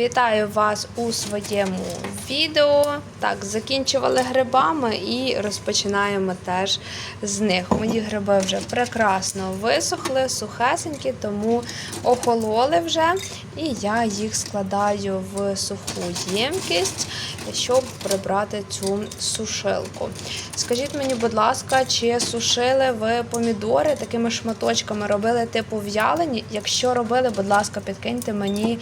Вітаю вас у своєму відео. Так, закінчували грибами і розпочинаємо теж з них. Мої гриби вже прекрасно висохли, сухесенькі, тому охололи вже. І я їх складаю в суху ємкість, щоб прибрати цю сушилку. Скажіть мені, будь ласка, чи сушили ви помідори такими шматочками, робили типу в'ялені? Якщо робили, будь ласка, підкиньте мені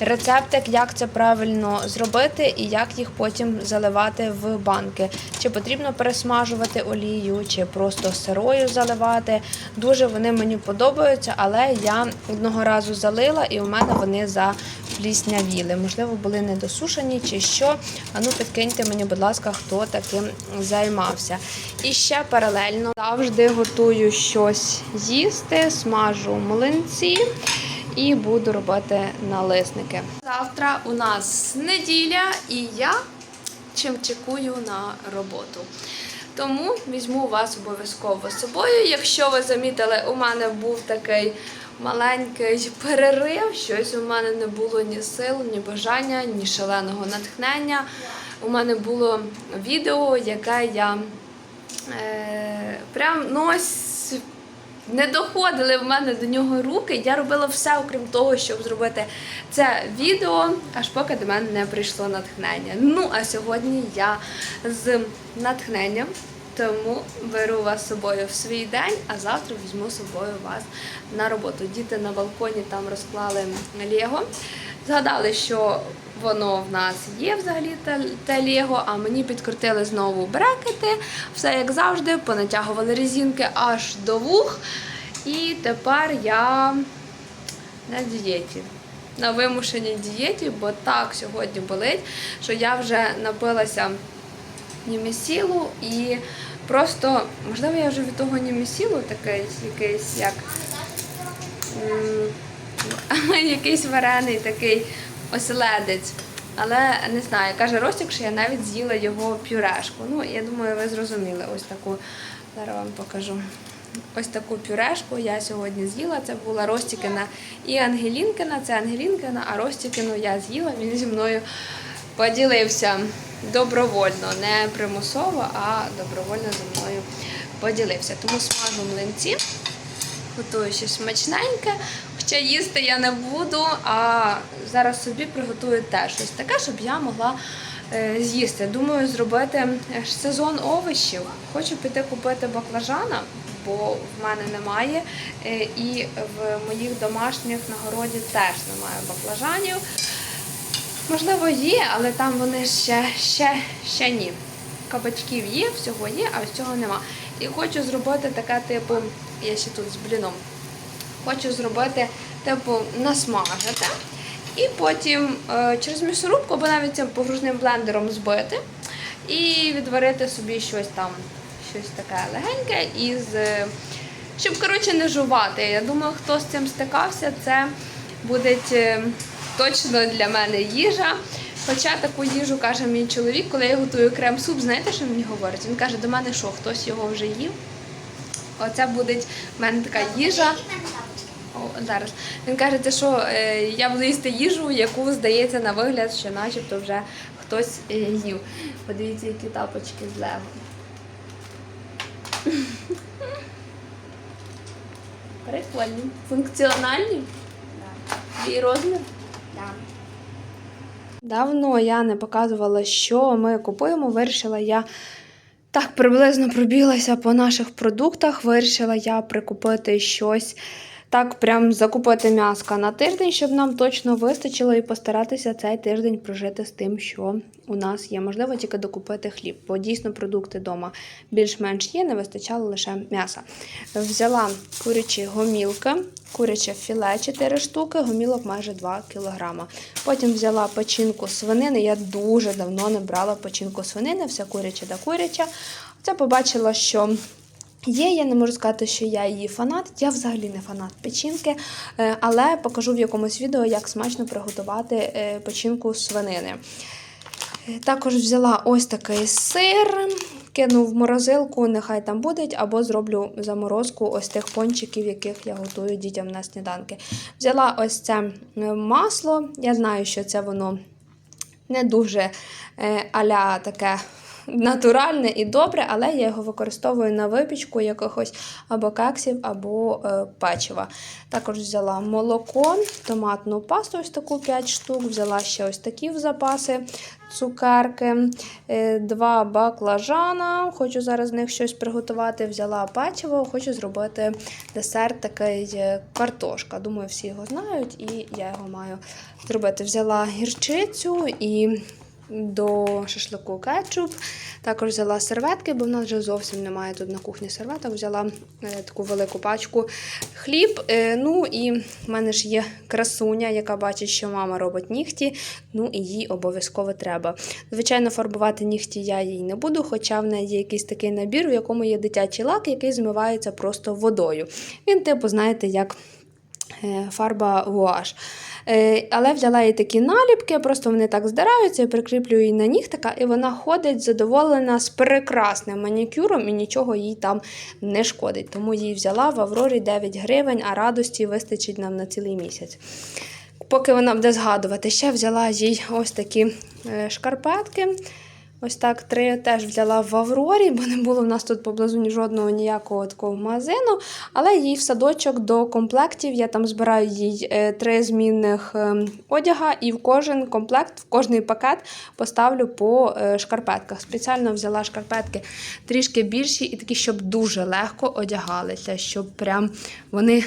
рецептик, як це правильно зробити і як їх потім заливати в банки. Чи потрібно пересмажувати олію, чи просто сирою заливати. Дуже вони мені подобаються, але я одного разу залила і у мене вони запліснявіли. Можливо, були недосушені чи що. А ну підкиньте мені, будь ласка, хто таким займався. І ще паралельно завжди готую щось їсти, смажу млинці і буду робити налисники. Завтра у нас неділя, і я чим чекую на роботу. Тому візьму вас обов'язково з собою. Якщо ви замітили, у мене був такий маленький перерив. Щось у мене не було ні сил, ні бажання, ні шаленого натхнення. У мене було відео, яке я е, прям ну ось не доходили в мене до нього руки. Я робила все, окрім того, щоб зробити це відео, аж поки до мене не прийшло натхнення. Ну, а сьогодні я з натхненням. Тому беру вас з собою в свій день, а завтра візьму з собою вас на роботу. Діти на балконі там розклали Лего. Згадали, що воно в нас є взагалі те, Лего, а мені підкрутили знову брекети, все як завжди, понатягували резинки аж до вух. І тепер я на дієті. На вимушеній дієті, бо так сьогодні болить, що я вже напилася німесілу і просто, можливо, я вже від того німесілу такий якийсь як якийсь варений такий оселедець. Але не знаю, каже Ростік, що я навіть з'їла його пюрешку. Ну, я думаю, ви зрозуміли ось таку. Зараз вам покажу. Ось таку пюрешку я сьогодні з'їла. Це була Ростікина і Ангелінкина. Це Ангелінкина, а Ростікину я з'їла. Він зі мною поділився добровольно, не примусово, а добровольно зі мною поділився. Тому смажу млинці, готую щось смачненьке. Хоча їсти я не буду, а зараз собі приготую теж щось таке, щоб я могла е, з'їсти. Думаю, зробити е, сезон овочів. Хочу піти купити баклажана, бо в мене немає. Е, І в моїх домашніх на городі теж немає баклажанів. Можливо, є, але там вони ще, ще, ще ні. Кабачків є, всього є, а ось цього нема. І хочу зробити таке, типу, я ще тут з бліном. Хочу зробити, типу, насмажити. І потім е, через м'ясорубку або навіть цим погружним блендером збити. І відварити собі щось там, щось таке легеньке із. е, Щоб, коротше, не жувати. Я думаю, хто з цим стикався, це буде точно для мене їжа. Хоча таку їжу каже мій чоловік, коли я готую крем-суп, знаєте, що він мені говорить? Він каже, до мене що, хтось його вже їв? Оце буде в мене така їжа. О, зараз. Він каже, що е, я буду їсти їжу, яку здається на вигляд, що начебто вже хтось е, їв. Подивіться, які тапочки з лего. Прикольні. Функціональні. Твій розмір. Давно я не показувала, що ми купуємо. Вирішила я так приблизно пробіглася по наших продуктах. Вирішила я прикупити щось. Так, прям закупити м'яска на тиждень, щоб нам точно вистачило, і постаратися цей тиждень прожити з тим, що у нас є. Можливо, тільки докупити хліб, бо дійсно продукти вдома більш-менш є, не вистачало лише м'яса. Взяла курячі гомілки, куряче філе 4 штуки, гомілок майже 2 кг. Потім взяла печінку свинини. Я дуже давно не брала печінку свинини, все куряче да куряче. Це побачила, що Є, я не можу сказати, що я її фанат. Я взагалі не фанат печінки, е, але покажу в якомусь відео, як смачно приготувати е, печінку свинини. Е, Також взяла ось такий сир кину в морозилку, нехай там буде, або зроблю заморозку ось тих пончиків, яких я готую дітям на сніданки. Взяла ось це е, масло. Я знаю, що це воно не дуже е, аля таке натуральне і добре, але я його використовую на випічку якихось або кексів, або е, печива. Також взяла молоко, томатну пасту, ось таку 5 штук, взяла ще ось такі в запаси. Цукерки, е, два баклажана. Хочу зараз з них щось приготувати. Взяла печиво, хочу зробити десерт такий е, картошка. Думаю, всі його знають, і я його маю зробити. Взяла гірчицю і до шашлику кетчуп. Також взяла серветки, бо в нас вже зовсім немає тут на кухні серветок. Взяла е, таку велику пачку хліб. Е, ну і в мене ж є красуня, яка бачить, що мама робить нігті. Ну і їй обов'язково треба. Звичайно, фарбувати нігті я їй не буду, хоча в неї є якийсь такий набір, в якому є дитячий лак, який змивається просто водою. Він, типу, знаєте, як е, фарба гуаш. Е, Але взяла їй такі наліпки, просто вони так здираються, я прикріплюю її на нігтика, і вона ходить задоволена з прекрасним манікюром і нічого їй там не шкодить. Тому їй взяла в Аврорі 9 гривень, а радості вистачить нам на цілий місяць. Поки вона буде згадувати, ще взяла їй ось такі е, шкарпетки. Ось так три теж взяла в Аврорі, бо не було в нас тут поблизу ні жодного ніякого такого магазину. Але їй в садочок до комплектів. Я там збираю їй е, три змінних е, одяга, і в кожен комплект, в кожний пакет поставлю по е, шкарпетках. Спеціально взяла шкарпетки трішки більші і такі, щоб дуже легко одягалися, щоб прям вони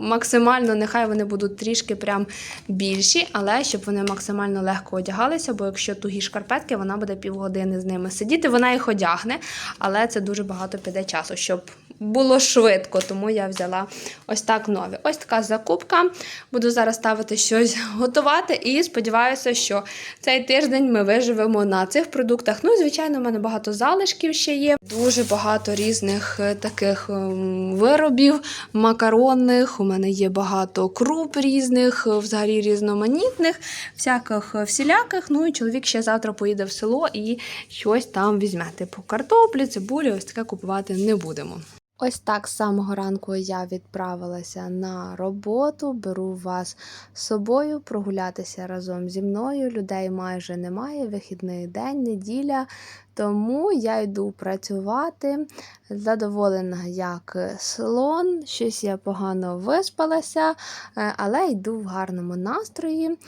максимально, нехай вони будуть трішки прям більші, але щоб вони максимально легко одягалися, бо якщо тугі шкарпетки, вона буде півгодини з ними сидіти. Вона їх одягне, але це дуже багато піде часу, щоб було швидко, тому я взяла ось так нові. Ось така закупка. Буду зараз ставити щось готувати і сподіваюся, що цей тиждень ми виживемо на цих продуктах. Ну звичайно, в мене багато залишків ще є. Дуже багато різних е, таких ем, виробів макаронних. У мене є багато круп різних, е, взагалі різноманітних, всяких е, всіляких. Ну і чоловік ще завтра поїде в село і щось там візьме. Типу картоплі, цибулі, ось таке купувати не будемо. Ось так з самого ранку я відправилася на роботу, беру вас з собою прогулятися разом зі мною. Людей майже немає, вихідний день, неділя. Тому я йду працювати. Задоволена як слон, щось я погано виспалася, е, але йду в гарному настрої.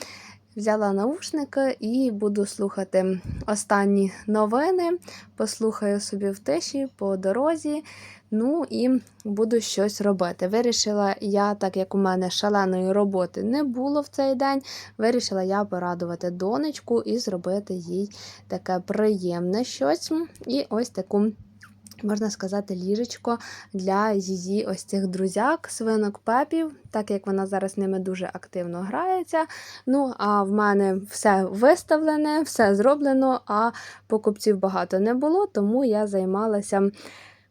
Взяла наушники і буду слухати останні новини. Послухаю собі в тиші по дорозі. Ну і буду щось робити. Вирішила я, так як у мене шаленої роботи не було в цей день, вирішила я порадувати донечку і зробити їй таке приємне щось. І ось таку. Можна сказати, ліжечко для її ось цих друзяк, свинок пепів, так як вона зараз ними дуже активно грається. Ну, а в мене все виставлене, все зроблено, а покупців багато не було, тому я займалася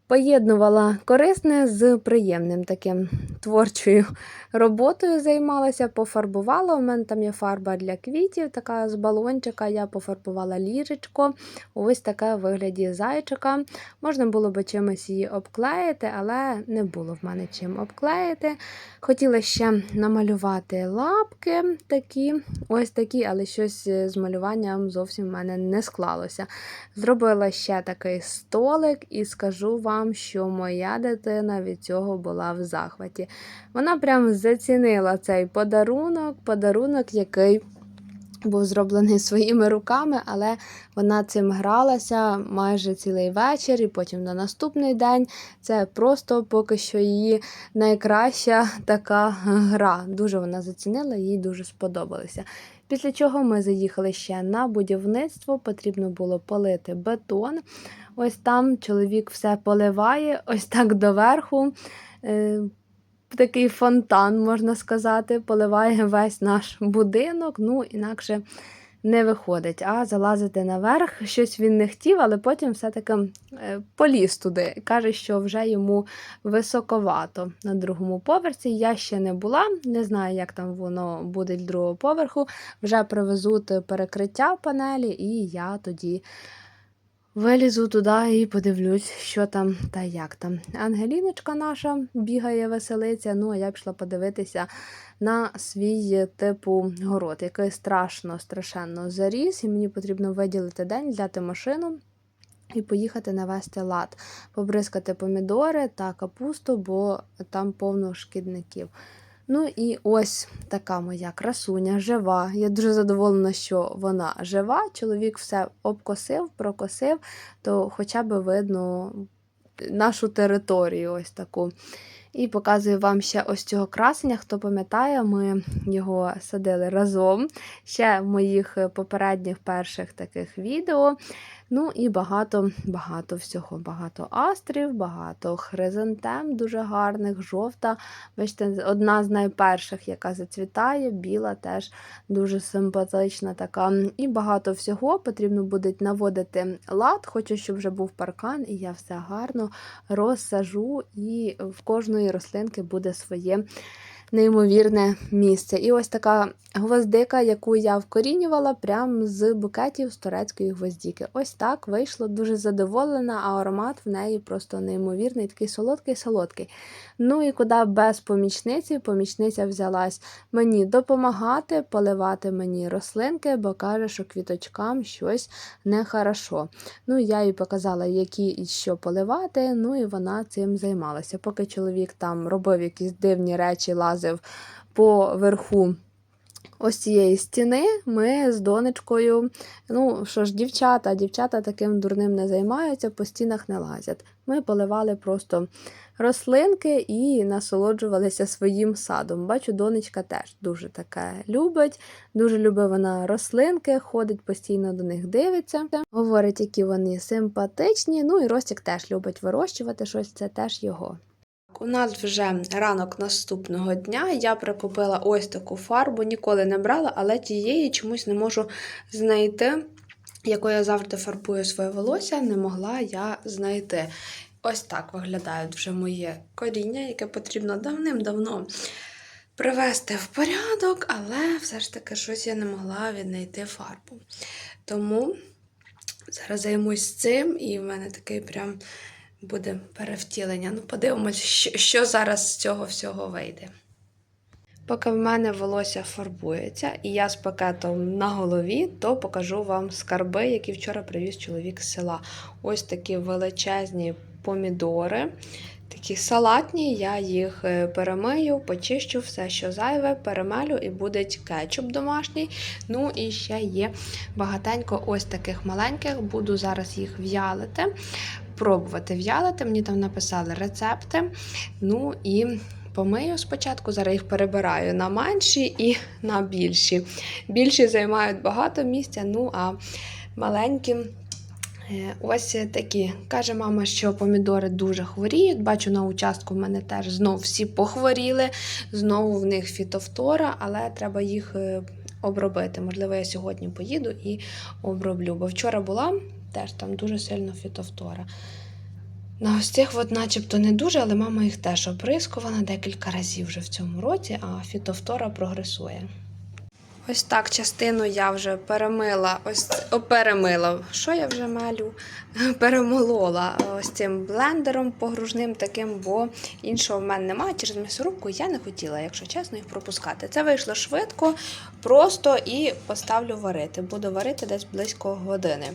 Поєднувала корисне з приємним таким творчою роботою займалася, пофарбувала. У мене там є фарба для квітів, така з балончика. Я пофарбувала ліжечко. Ось таке в вигляді зайчика. Можна було би чимось її обклеїти, але не було в мене чим обклеїти. Хотіла ще намалювати лапки такі, ось такі, але щось з малюванням зовсім в мене не склалося. Зробила ще такий столик і скажу вам вам, що моя дитина від цього була в захваті. Вона прям зацінила цей подарунок, подарунок, який. Був зроблений своїми руками, але вона цим гралася майже цілий вечір, і потім на наступний день це просто поки що її найкраща така гра. Дуже вона зацінила, їй дуже сподобалося. Після чого ми заїхали ще на будівництво, потрібно було полити бетон. Ось там чоловік все поливає, ось так доверху. Е, такий фонтан, можна сказати, поливає весь наш будинок, ну, інакше не виходить. А залазити наверх, щось він не хотів, але потім все-таки е, поліз туди. Каже, що вже йому високовато на другому поверсі. Я ще не була, не знаю, як там воно буде з другого поверху. Вже привезуть перекриття панелі, і я тоді Вилізу туди і подивлюсь, що там та як там. Ангеліночка наша бігає, веселиться. Ну, а я пішла подивитися на свій типу город, який страшно, страшенно заріс, і мені потрібно виділити день, взяти машину. І поїхати навести лад, побризкати помідори та капусту, бо там повно шкідників. Ну і ось така моя красуня, жива. Я дуже задоволена, що вона жива. Чоловік все обкосив, прокосив, то хоча б видно нашу територію ось таку. І показую вам ще ось цього красення. Хто пам'ятає, ми його садили разом ще в моїх попередніх перших таких відео. Ну і багато багато всього. Багато астрів, багато хризантем дуже гарних, жовта. Бачите, одна з найперших, яка зацвітає, біла теж дуже симпатична така. І багато всього потрібно буде наводити лад. Хочу, щоб вже був паркан, і я все гарно розсажу, і в кожної рослинки буде своє неймовірне місце. І ось така гвоздика, яку я вкорінювала прямо з букетів з турецької гвоздіки. Ось так вийшло дуже задоволена, а аромат в неї просто неймовірний, такий солодкий-солодкий. Ну і куди без помічниці, помічниця взялась мені допомагати, поливати мені рослинки, бо каже, що квіточкам щось нехорошо. Ну, я їй показала, які і що поливати, ну і вона цим займалася. Поки чоловік там робив якісь дивні речі, лазив по верху ось цієї стіни, ми з донечкою, ну що ж, дівчата, дівчата таким дурним не займаються, по стінах не лазять. Ми поливали просто рослинки і насолоджувалися своїм садом. Бачу, донечка теж дуже таке любить, дуже любить вона рослинки, ходить постійно до них дивиться, говорить, які вони симпатичні. Ну і Ростік теж любить вирощувати щось, це теж його. У нас вже ранок наступного дня. Я прикупила ось таку фарбу, ніколи не брала, але тієї чомусь не можу знайти, якою я завжди фарбую своє волосся, не могла я знайти. Ось так виглядають вже моє коріння, яке потрібно давним-давно привести в порядок, але все ж таки щось я не могла віднайти фарбу. Тому зараз займусь цим, і в мене такий прям буде перевтілення. Ну, подивимось, що, зараз з цього всього вийде. Поки в мене волосся фарбується, і я з пакетом на голові, то покажу вам скарби, які вчора привіз чоловік з села. Ось такі величезні помідори. Такі салатні, я їх е, перемию, почищу все, що зайве, перемелю і буде кетчуп домашній. Ну і ще є багатенько ось таких маленьких, буду зараз їх в'ялити, пробувати в'ялити. Мені там написали рецепти. Ну і помию спочатку, зараз їх перебираю на менші і на більші. Більші займають багато місця, ну а маленькі. Е, Ось такі. Каже мама, що помідори дуже хворіють. Бачу, на участку в мене теж знов всі похворіли, знову в них фітофтора, але треба їх е, обробити. Можливо, я сьогодні поїду і оброблю. Бо вчора була теж там дуже сильно фітофтора. На ось цих от начебто не дуже, але мама їх теж оприскувала декілька разів вже в цьому році, а фітофтора прогресує. Ось так частину я вже перемила, ось о, перемила. Що я вже малю? Перемолола ось цим блендером погружним таким, бо іншого в мене немає. Через м'ясорубку я не хотіла, якщо чесно, їх пропускати. Це вийшло швидко, просто і поставлю варити. Буду варити десь близько години.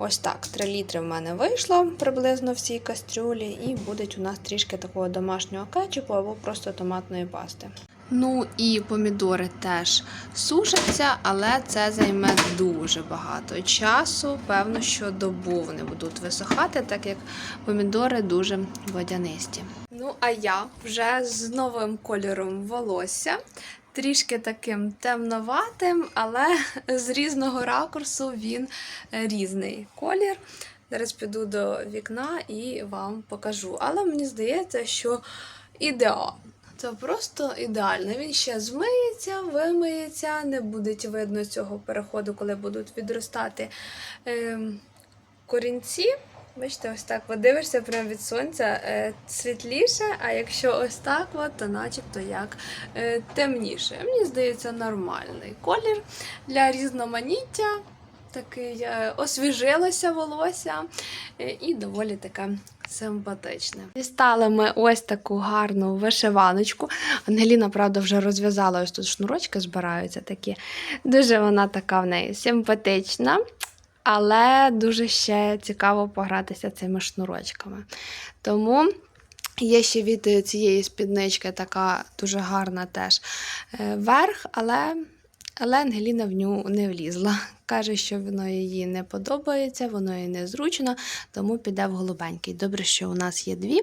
Ось так, 3 літри в мене вийшло приблизно в цій кастрюлі, і буде у нас трішки такого домашнього кетчупу або просто томатної пасти. Ну і помідори теж сушаться, але це займе дуже багато часу. Певно, що добу вони будуть висохати, так як помідори дуже водянисті. Ну, а я вже з новим кольором волосся. Трішки таким темноватим, але з різного ракурсу він різний колір. Зараз піду до вікна і вам покажу. Але мені здається, що ідеально. Це просто ідеально. Він ще змиється, вимиється, не буде видно цього переходу, коли будуть відростати е, корінці. Бачите, ось так от дивишся прямо від сонця е, світліше, а якщо ось так, от, то начебто як е, темніше. Мені здається, нормальний колір для різноманіття. такий е, освіжилося волосся і доволі таке симпатичне. Дістали ми ось таку гарну вишиваночку. Ангеліна, правда, вже розв'язала ось тут шнурочки збираються такі. Дуже вона така в неї симпатична. Але дуже ще цікаво погратися цими шнурочками. Тому Є ще від цієї спіднички така дуже гарна теж е, верх, але, але Ангеліна в ню не влізла. Каже, що воно їй не подобається, воно їй незручно, тому піде в голубенький. Добре, що у нас є дві.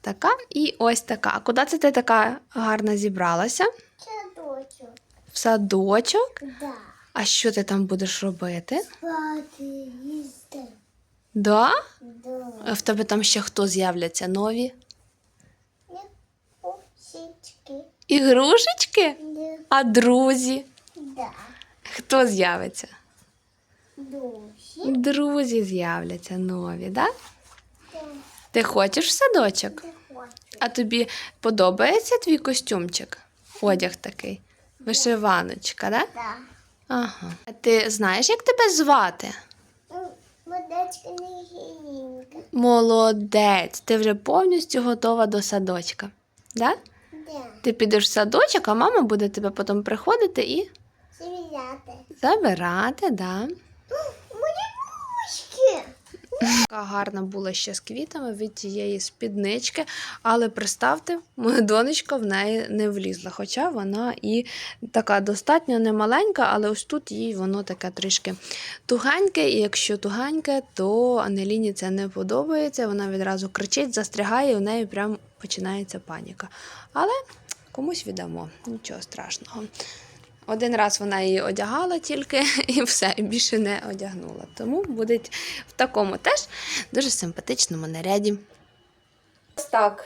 Така і ось така. А куди це ти така гарна зібралася? Садочок. В садочок? Да. А що ти там будеш робити? Спати, їсти. Да? Да. А В тебе там ще хто з'являться нові? Не. Ігрушечки? Не А друзі? да. Хто з'явиться? Душі. Друзі з'являться нові, да? Да. Ти хочеш в садочок? А тобі подобається твій костюмчик? Одяг такий? Вишиваночка, да? Да. Ага. А ти знаєш, як тебе звати? Молодечка Водичка. Молодець, ти вже повністю готова до садочка. Да? Да. Ти підеш в садочок, а мама буде тебе потім приходити і Забирати. забирати, да. Мої мушки. Така гарна була ще з квітами від тієї спіднички, але представте, моя донечка в неї не влізла. Хоча вона і така достатньо немаленька, але ось тут їй воно таке трішки тугеньке, і якщо тугеньке, то Анеліні це не подобається. Вона відразу кричить, застрягає, і в неї прям починається паніка. Але комусь віддамо, нічого страшного. Один раз вона її одягала тільки і все, і більше не одягнула. Тому буде в такому теж дуже симпатичному наряді. Ось так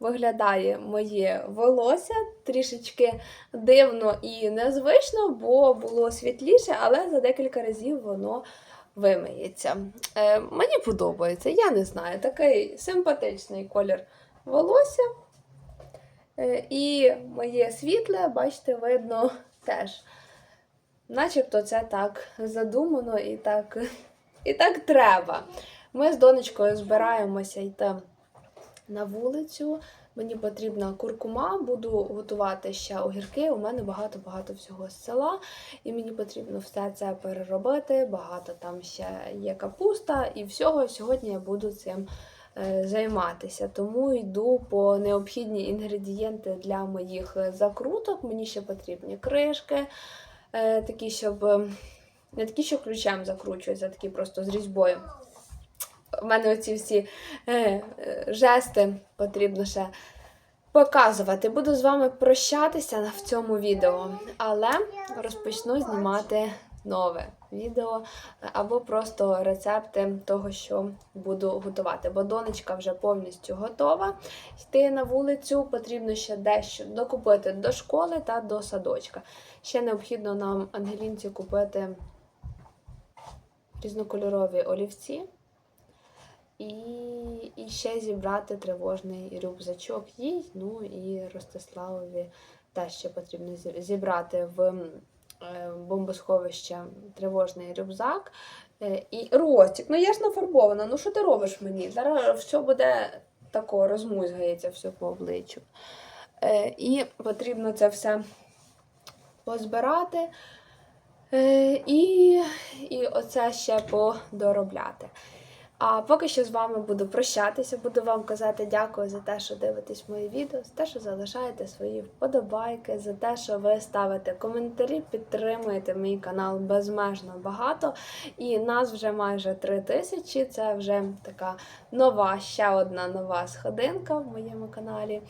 виглядає моє волосся трішечки дивно і незвично, бо було світліше, але за декілька разів воно вимиється. Е, мені подобається, я не знаю, такий симпатичний колір волосся. Е, І моє світле, бачите, видно теж. Начебто це так задумано і так, і так треба. Ми з донечкою збираємося йти на вулицю. Мені потрібна куркума, буду готувати ще огірки. У мене багато-багато всього з села, і мені потрібно все це переробити. Багато там ще є капуста і всього. Сьогодні я буду цим займатися. Тому йду по необхідні інгредієнти для моїх е, закруток. Мені ще потрібні кришки, е, такі, щоб е, не такі, що ключем закручуються, такі просто з різьбою. У мене оці всі е, е, жести потрібно ще показувати. Буду з вами прощатися в цьому відео, але розпочну знімати нове відео або просто рецепти того, що буду готувати. Бо донечка вже повністю готова йти на вулицю. Потрібно ще дещо докупити до школи та до садочка. Ще необхідно нам Ангелінці купити різнокольорові олівці. І, і ще зібрати тривожний рюкзачок їй, ну і Ростиславові теж ще потрібно зібрати в е, бомбосховище тривожний рюкзак. Е, І Ростик, ну я ж нафарбована, ну що ти робиш мені? Зараз все буде тако, розмузгається все по обличчю. Е, І потрібно це все позбирати. І, і оце ще подоробляти. А поки що з вами буду прощатися, буду вам казати дякую за те, що дивитесь мої відео, за те, що залишаєте свої вподобайки, за те, що ви ставите коментарі, підтримуєте мій канал безмежно багато. І нас вже майже три тисячі. Це вже така нова, ще одна нова сходинка в моєму каналі.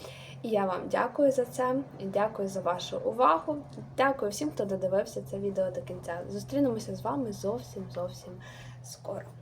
І я вам дякую за це. І дякую за вашу увагу. Дякую всім, хто додивився це відео до кінця. Зустрінемося з вами зовсім зовсім скоро.